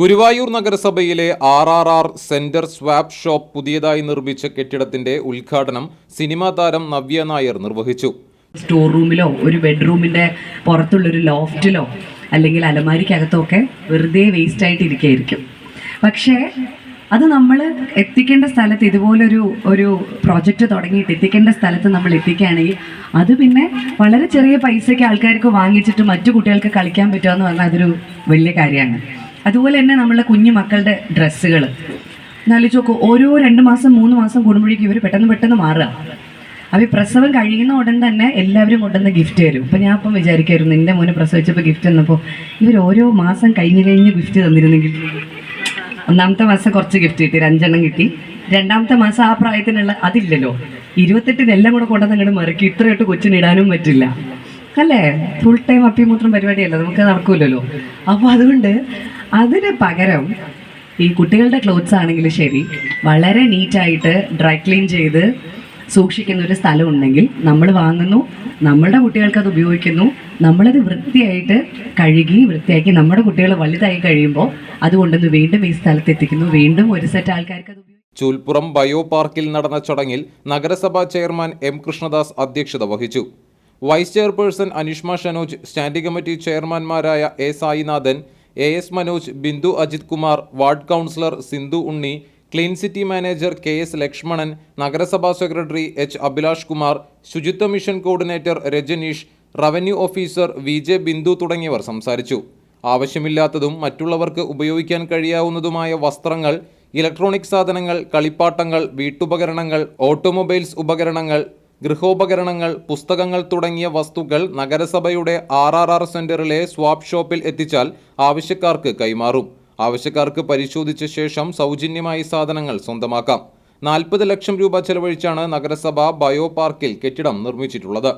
ഗുരുവായൂർ നഗരസഭയിലെ R R R centre swap shop പുതിയതായി നിർമ്മിച്ച കെട്ടിടത്തിന്റെ ഉദ്ഘാടനം സിനിമാ താരം നവ്യ നായർ നിർവഹിച്ചു. സ്റ്റോർ റൂമിലോ ഒരു ബെഡ്റൂമിന്റെ പുറത്തുള്ളൊരു ലോഫ്റ്റിലോ അല്ലെങ്കിൽ അലമാരിക്കകത്തോ ഒക്കെ വെറുതെ വേസ്റ്റ് ആയിട്ട് ഇരിക്കുകയായിരിക്കും. പക്ഷേ അത് നമ്മൾ എത്തിക്കേണ്ട സ്ഥലത്ത് ഇതുപോലൊരു ഒരു പ്രോജക്റ്റ് തുടങ്ങിയിട്ട് എത്തിക്കേണ്ട സ്ഥലത്ത് നമ്മൾ എത്തിക്കുകയാണെങ്കിൽ അത് പിന്നെ വളരെ ചെറിയ പൈസയ്ക്ക് ആൾക്കാർക്ക് വാങ്ങിച്ചിട്ട് മറ്റു കുട്ടികൾക്ക് കളിക്കാൻ പറ്റുമെന്ന് പറഞ്ഞാൽ അതൊരു വലിയ കാര്യമാണ്. അതുപോലെ തന്നെ നമ്മളെ കുഞ്ഞു മക്കളുടെ ഡ്രസ്സുകൾ എന്നാലോചിച്ച് നോക്കൂ ഓരോ രണ്ട് മാസം മൂന്ന് മാസം കൂടുമ്പോഴേക്കും ഇവർ പെട്ടെന്ന് പെട്ടെന്ന് മാറുക. അപ്പോൾ ഈ പ്രസവം കഴിയുന്ന ഉടൻ തന്നെ എല്ലാവരും കൊണ്ടുവന്ന് ഗിഫ്റ്റ് തരും. ഇപ്പം ഞാൻ ഇപ്പം വിചാരിക്കായിരുന്നു എന്റെ മോനെ പ്രസവിച്ചപ്പോൾ ഗിഫ്റ്റ് തന്നപ്പോൾ ഇവർ ഓരോ മാസം കഴിഞ്ഞ് കഴിഞ്ഞ് ഗിഫ്റ്റ് തന്നിരുന്നെങ്കിൽ ഒന്നാമത്തെ മാസം കുറച്ച് ഗിഫ്റ്റ് കിട്ടി അഞ്ചെണ്ണം കിട്ടി. രണ്ടാമത്തെ മാസം ആ പ്രായത്തിനുള്ള അതില്ലല്ലോ. ഇരുപത്തെട്ടിനെല്ലാം കൂടെ കൊണ്ടുവന്ന് അങ്ങോട്ട് മറക്കി ഇത്രയായിട്ട് കൊച്ചിനിടാനും പറ്റില്ല. അല്ലേ? ഫുൾ ടൈം അപ്പിമൂത്രം പരിപാടിയല്ല? നമുക്ക് നടക്കൂലല്ലോ. അപ്പോൾ അതുകൊണ്ട് അതിന് പകരം ഈ കുട്ടികളുടെ ക്ലോത്ത്സ് ആണെങ്കിലും ശരി വളരെ നീറ്റായിട്ട് ഡ്രൈ ക്ലീൻ ചെയ്ത് സൂക്ഷിക്കുന്ന ഒരു സ്ഥലം ഉണ്ടെങ്കിൽ നമ്മൾ വാങ്ങുന്നു നമ്മളുടെ കുട്ടികൾക്ക് അത് ഉപയോഗിക്കുന്നു നമ്മളത് വൃത്തിയായിട്ട് കഴുകി വൃത്തിയാക്കി നമ്മുടെ കുട്ടികൾ വലുതായി കഴിയുമ്പോൾ അത് വീണ്ടും ഈ സ്ഥലത്ത് എത്തിക്കുന്നു. വീണ്ടും ഒരു സെറ്റ് ആൾക്കാർക്ക് അത് ചൂൽപ്പുറം ബയോ പാർക്കിൽ നടന്ന ചടങ്ങിൽ നഗരസഭാ ചെയർമാൻ എം കൃഷ്ണദാസ് അധ്യക്ഷത വഹിച്ചു. Vice chairperson Anushma Shanoj standing committee ചെയർമാൻമാരായ A Sainathan A S Manoj Bindu Ajith Kumar ward councillor Sindhu Unni clean city manager K S Lakshmanan നഗരസഭാ സെക്രട്ടറി എച്ച് അഭിലാഷ് കുമാർ ശുചിത്വ mission coordinator Rajaneesh revenue officer V J Bindu തുടങ്ങിയവർ സംസാരിച്ചു. ആവശ്യമില്ലാത്തതും മറ്റുള്ളവർക്ക് ഉപയോഗിക്കാൻ കഴിയാവുന്നതുമായ വസ്ത്രങ്ങൾ electronic സാധനങ്ങൾ കളിപ്പാട്ടങ്ങൾ വീട്ടുപകരണങ്ങൾ automobiles ഉപകരണങ്ങൾ ഗൃഹോപകരണങ്ങൾ പുസ്തകങ്ങൾ തുടങ്ങിയ വസ്തുക്കൾ നഗരസഭയുടെ ആർ ആർ ആർ സെന്ററിലെ സ്വാപ്പ് ഷോപ്പിൽ എത്തിച്ചാൽ ആവശ്യക്കാർക്ക് കൈമാറും. ആവശ്യക്കാർക്ക് പരിശോധിച്ച ശേഷം സൗജന്യമായി സാധനങ്ങൾ സ്വന്തമാക്കാം. നാൽപ്പത് ലക്ഷം രൂപ ചെലവഴിച്ചാണ് നഗരസഭ ബയോ പാർക്കിൽ കെട്ടിടം നിർമ്മിച്ചിട്ടുള്ളത്.